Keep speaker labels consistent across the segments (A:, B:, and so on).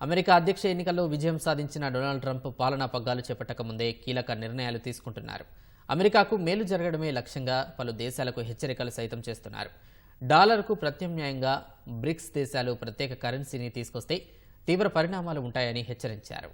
A: America అధ్యక్ష ఎన్నికల్లో విజయం సాధించిన డొనాల్డ్ ట్రంప్ పాలనా పగ్గాలు చేపట్టక ముందే కీలక నిర్ణయాలు తీసుకుంటున్నారు. అమెరికాకు మేలు జరగడమే లక్ష్యంగా పలు దేశాలకు హెచ్చరికలు సైతం చేస్తున్నారు. డాలర్కు ప్రత్యామ్నాయంగా బ్రిక్స్ దేశాలు ప్రత్యేక కరెన్సీని తీసుకొస్తే తీవ్ర పరిణామాలు ఉంటాయని హెచ్చరించారు.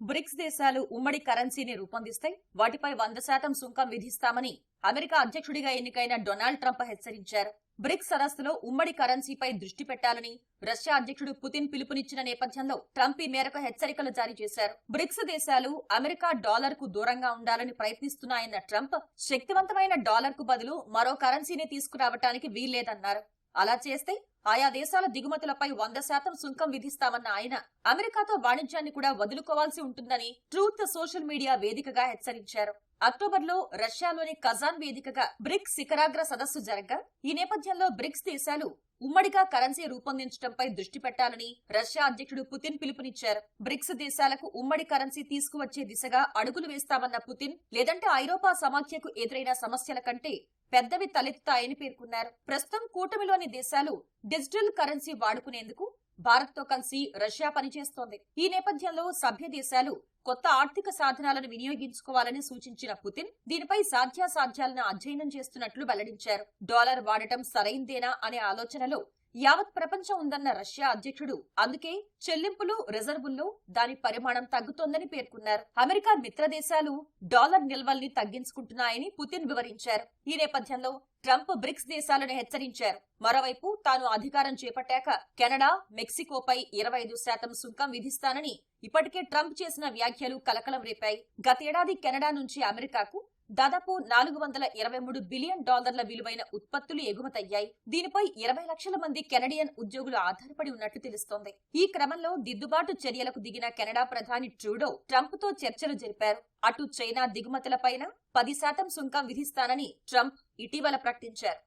B: బ్రిక్స్ దేశాలు ఉమ్మడి కరెన్సీని రూపొందిస్తే వాటిపై వంద శాతం సుంకం విధిస్తామని అమెరికా అధ్యక్షుడిగా ఎన్నికైన డొనాల్డ్ ట్రంప్ హెచ్చరించారు. బ్రిక్స్ సరస్సులో ఉమ్మడి కరెన్సీపై దృష్టి పెట్టాలని రష్యా అధ్యక్షుడు పుతిన్ పిలుపునిచ్చిన నేపథ్యంలో ట్రంప్ ఈ మేరకు హెచ్చరికలు జారీ చేశారు. బ్రిక్స్ దేశాలు అమెరికా డాలర్కు దూరంగా ఉండాలని ప్రయత్నిస్తున్నాయన్న ట్రంప్ శక్తివంతమైన డాలర్కు బదులు మరో కరెన్సీని తీసుకురావటానికి వీల్లేదన్నారు. అలా చేస్తే ఆయా దేశాల దిగుమతులపై వంద శాతం సుంకం విధిస్తామన్న ఆయన అమెరికాతో వాణిజ్యాన్ని కూడా వదులుకోవాల్సి ఉంటుందని ట్రూత్ సోషల్ మీడియా వేదికగా హెచ్చరించారు. అక్టోబర్లో రష్యాలోని కజాన్ వేదికగా బ్రిక్స్ శిఖరాగ్ర సదస్సు జరగగా ఈ నేపథ్యంలో బ్రిక్స్ దేశాలు ఉమ్మడిగా కరెన్సీ రూపొందించడంపై దృష్టి పెట్టాలని రష్యా అధ్యక్షుడు పుతిన్ పిలుపునిచ్చారు. బ్రిక్స్ దేశాలకు ఉమ్మడి కరెన్సీ తీసుకువచ్చే దిశగా అడుగులు వేస్తామన్న పుతిన్ లేదంటే ఐరోపా సమాఖ్యకు ఎదురైన సమస్యల కంటే పెద్దవి తలెత్తుతాయని పేర్కొన్నారు. ప్రస్తుతం కూటమిలోని దేశాలు డిజిటల్ కరెన్సీ వాడుకునేందుకు భారత్తో కలిసి రష్యా పనిచేస్తోంది. ఈ నేపథ్యంలో సభ్య దేశాలు కొత్త ఆర్థిక సాధనాలను వినియోగించుకోవాలని సూచించిన పుతిన్ దీనిపై సాధ్యాసాధ్యాలను అధ్యయనం చేస్తున్నట్లు వెల్లడించారు. డాలర్ వాడటం సరైందేనా అనే ఆలోచనలో యావత్ ప్రపంచం ఉందన్న రష్యా అధ్యక్షుడు. అందుకే చెల్లింపులు రిజర్వుల్లో దాని పరిమాణం తగ్గుతోందని పేర్కొన్నారు. అమెరికా మిత్ర దేశాలు డాలర్ నిల్వల్ని తగ్గించుకుంటున్నాయని పుతిన్ వివరించారు. ఈ నేపథ్యంలో ట్రంప్ బ్రిక్స్ దేశాలను హెచ్చరించారు. మరోవైపు తాను అధికారం చేపట్టాక కెనడా మెక్సికోపై ఇరవై ఐదు శాతం సుంకం విధిస్తానని ఇప్పటికే ట్రంప్ చేసిన వ్యాఖ్యలు కలకలం రేపాయి. గతేడాది కెనడా నుంచి అమెరికాకు దాదాపు నాలుగు వందల ఇరవై మూడు బిలియన్ డాలర్ల విలువైన ఉత్పత్తులు ఎగుమతయ్యాయి. దీనిపై ఇరవై లక్షల మంది కెనడియన్ ఉద్యోగులు ఆధారపడి ఉన్నట్టు తెలుస్తోంది. ఈ క్రమంలో దిద్దుబాటు చర్యలకు దిగిన కెనడా ప్రధాని ట్రూడో ట్రంప్తో చర్చలు జరిపారు. అటు చైనా దిగుమతులపైన పది శాతం సుంకం విధిస్తానని ట్రంప్ ఇటీవల ప్రకటించారు.